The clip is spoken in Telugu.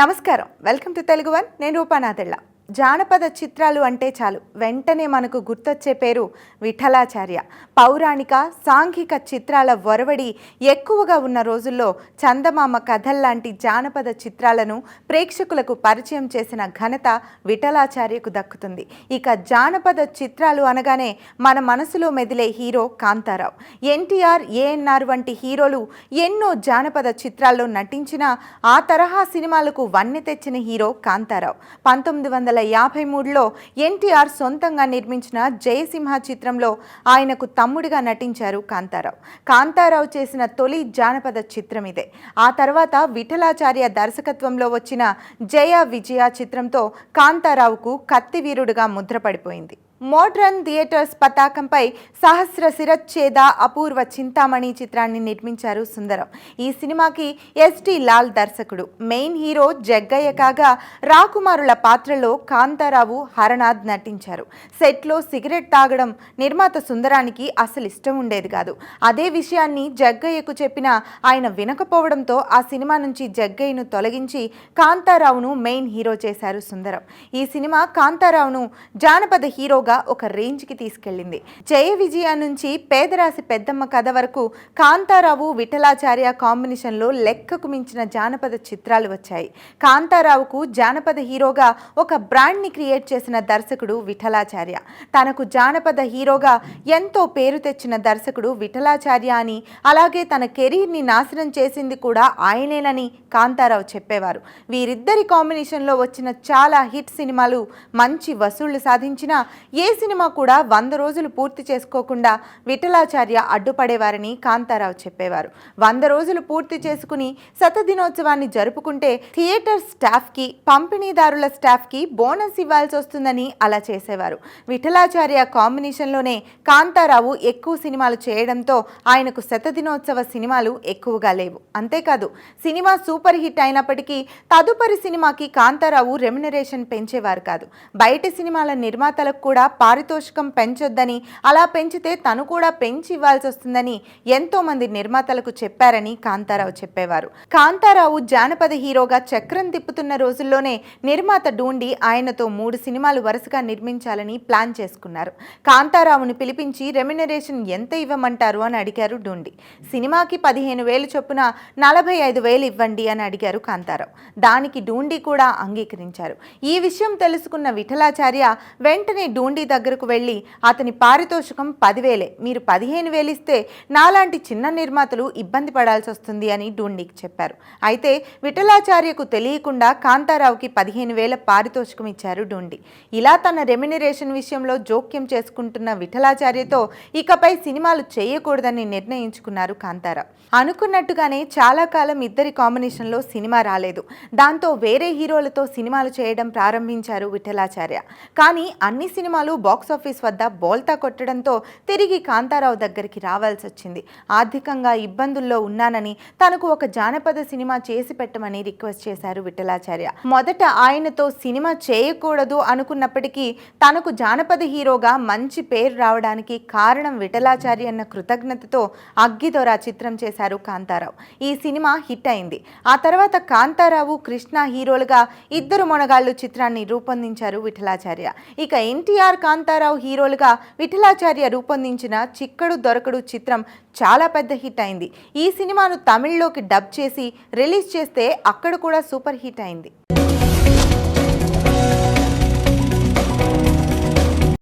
నమస్కారం. Welcome to Telugu one. నేను రూపానాథెళ్ళ జానపద చిత్రాలు అంటే చాలు. వెంటనే మనకు గుర్తొచ్చే పేరు విఠలాచార్య. పౌరాణిక సాంఘిక చిత్రాల ఒరవడి ఎక్కువగా ఉన్న రోజుల్లో చందమామ కథల్లాంటి జానపద చిత్రాలను ప్రేక్షకులకు పరిచయం చేసిన ఘనత విఠలాచార్యకు దక్కుతుంది. ఇక జానపద చిత్రాలు అనగానే మన మనసులో మెదిలే హీరో కాంతారావు. ఎన్టీఆర్ ఏఎన్ఆర్ వంటి హీరోలు ఎన్నో జానపద చిత్రాల్లో నటించిన ఆ తరహా సినిమాలకు వన్నె తెచ్చిన హీరో కాంతారావు. పంతొమ్మిది వందల యాభై మూడులో ఎన్టీఆర్ సొంతంగా నిర్మించిన జయసింహ చిత్రంలో ఆయనకు తమ్ముడిగా నటించారు కాంతారావు. కాంతారావు చేసిన తొలి జానపద చిత్రం ఇదే. ఆ తర్వాత విఠలాచార్య దర్శకత్వంలో వచ్చిన జయ విజయ చిత్రంతో కాంతారావుకు కత్తివీరుడుగా ముద్రపడిపోయింది. మోడ్రన్ థియేటర్స్ పతాకంపై సహస్ర శిరచ్ఛేద అపూర్వ చింతామణి చిత్రాన్ని నిర్మించారు సుందరం. ఈ సినిమాకి ఎస్టి లాల్ దర్శకుడు. మెయిన్ హీరో జగ్గయ్య కాగా రాకుమారుల పాత్రలో కాంతారావు హరనాథ్ నటించారు. సెట్లో సిగరెట్ తాగడం నిర్మాత సుందరానికి అసలు ఇష్టం ఉండేది కాదు. అదే విషయాన్ని జగ్గయ్యకు చెప్పిన ఆయన వినకపోవడంతో ఆ సినిమా నుంచి జగ్గయ్యను తొలగించి కాంతారావును మెయిన్ హీరో చేశారు సుందరం. ఈ సినిమా కాంతారావును జానపద హీరోగా ఒక రేంజ్కి తీసుకెళ్ళింది. జయ విజయ నుంచి పేదరాశి పెద్దమ్మ కథ వరకు కాంతారావు విఠలాచార్య కాంబినేషన్లో లెక్కకు మించిన జానపద చిత్రాలు వచ్చాయి. కాంతారావుకు జానపద హీరోగా ఒక బ్రాండ్ని క్రియేట్ చేసిన దర్శకుడు విఠలాచార్య. తనకు జానపద హీరోగా ఎంతో పేరు తెచ్చిన దర్శకుడు విఠలాచార్య అని అలాగే తన కెరీర్ని నాశనం చేసింది కూడా ఆయనేనని కాంతారావు చెప్పేవారు. వీరిద్దరి కాంబినేషన్లో వచ్చిన చాలా హిట్ సినిమాలు మంచి వసూళ్ళు సాధించిన ఏ సినిమా కూడా వంద రోజులు పూర్తి చేసుకోకుండా విఠలాచార్య అడ్డుపడేవారని కాంతారావు చెప్పేవారు. వంద రోజులు పూర్తి చేసుకుని శతదినోత్సవాన్ని జరుపుకుంటే థియేటర్ స్టాఫ్కి పంపిణీదారుల స్టాఫ్కి బోనస్ ఇవ్వాల్సి వస్తుందని అలా చేసేవారు. విఠలాచార్య కాంబినేషన్లోనే కాంతారావు ఎక్కువ సినిమాలు చేయడంతో ఆయనకు శతదినోత్సవ సినిమాలు ఎక్కువగా లేవు. అంతేకాదు సినిమా సూపర్ హిట్ అయినప్పటికీ తదుపరి సినిమాకి కాంతారావు రెమ్యునరేషన్ పెంచేవారు కాదు. బయట సినిమాల నిర్మాతలకు కూడా పారితోషికం పెంచొద్దని అలా పెంచితే తను కూడా పెంచి ఇవ్వాల్సి వస్తుందని ఎంతో మంది నిర్మాతలకు చెప్పారని కాంతారావు చెప్పేవారు. కాంతారావు జానపద హీరోగా చక్రం తిప్పుతున్న రోజుల్లోనే నిర్మాత డూండి ఆయనతో మూడు సినిమాలు వరుసగా నిర్మించాలని ప్లాన్ చేసుకున్నారు. కాంతారావును పిలిపించి రెమ్యునరేషన్ ఎంత ఇవ్వమంటారు అని అడిగారు డూండి. సినిమాకి పదిహేను వేలు చొప్పున నలభై ఐదు వేలు ఇవ్వండి అని అడిగారు కాంతారావు. దానికి డూండి కూడా అంగీకరించారు. ఈ విషయం తెలుసుకున్న విఠలాచార్య వెంటనే డూండి దగ్గరకు వెళ్ళి అతని పారితోషికం పదివేలే. మీరు పదిహేను వేలిస్తే నాలాంటి చిన్న నిర్మాతలు ఇబ్బంది పడాల్సి వస్తుంది అని డూండీకి చెప్పారు. అయితే విఠలాచార్యకు తెలియకుండా కాంతారావుకి పదిహేను వేల పారితోషికం ఇచ్చారు డూండి ఇలా తన రెమ్యునరేషన్ విషయంలో జోక్యం చేసుకుంటున్న విఠలాచార్యతో ఇకపై సినిమాలు చేయకూడదని నిర్ణయించుకున్నారు కాంతారావు. అనుకున్నట్టుగానే చాలా కాలం ఇద్దరి కాంబినేషన్లో సినిమా రాలేదు. దాంతో వేరే హీరోలతో సినిమాలు చేయడం ప్రారంభించారు విఠలాచార్య. కానీ అన్ని సినిమా సినిమాలు బాక్సాఫీస్ వద్ద బోల్తా కొట్టడంతో తిరిగి కాంతారావు దగ్గరికి రావాల్సి వచ్చింది. ఆర్థికంగా ఇబ్బందుల్లో ఉన్నానని తనకు ఒక జానపద సినిమా చేసి పెట్టమని రిక్వెస్ట్ చేశారు విఠలాచార్య. మొదట ఆయనతో సినిమా చేయకూడదు అనుకున్నప్పటికీ తనకు జానపద హీరోగా మంచి పేరు రావడానికి కారణం విఠలాచార్య అన్న కృతజ్ఞతతో అగ్గిదొర చిత్రం చేశారు కాంతారావు. ఈ సినిమా హిట్ అయింది. ఆ తర్వాత కాంతారావు కృష్ణ హీరోలుగా ఇద్దరు మొనగాళ్ళు చిత్రాన్ని రూపొందించారు విఠలాచార్య. ఇక ఎన్టీఆర్ ఎన్టీఆర్ కాంతారావు హీరోలుగా విఠలాచార్య రూపొందించిన చిక్కడు దొరకడు చిత్రం చాలా పెద్ద హిట్ అయింది. ఈ సినిమాను తమిళ్ళోకి డబ్ చేసి రిలీజ్ చేస్తే అక్కడ కూడా సూపర్ హిట్ అయింది.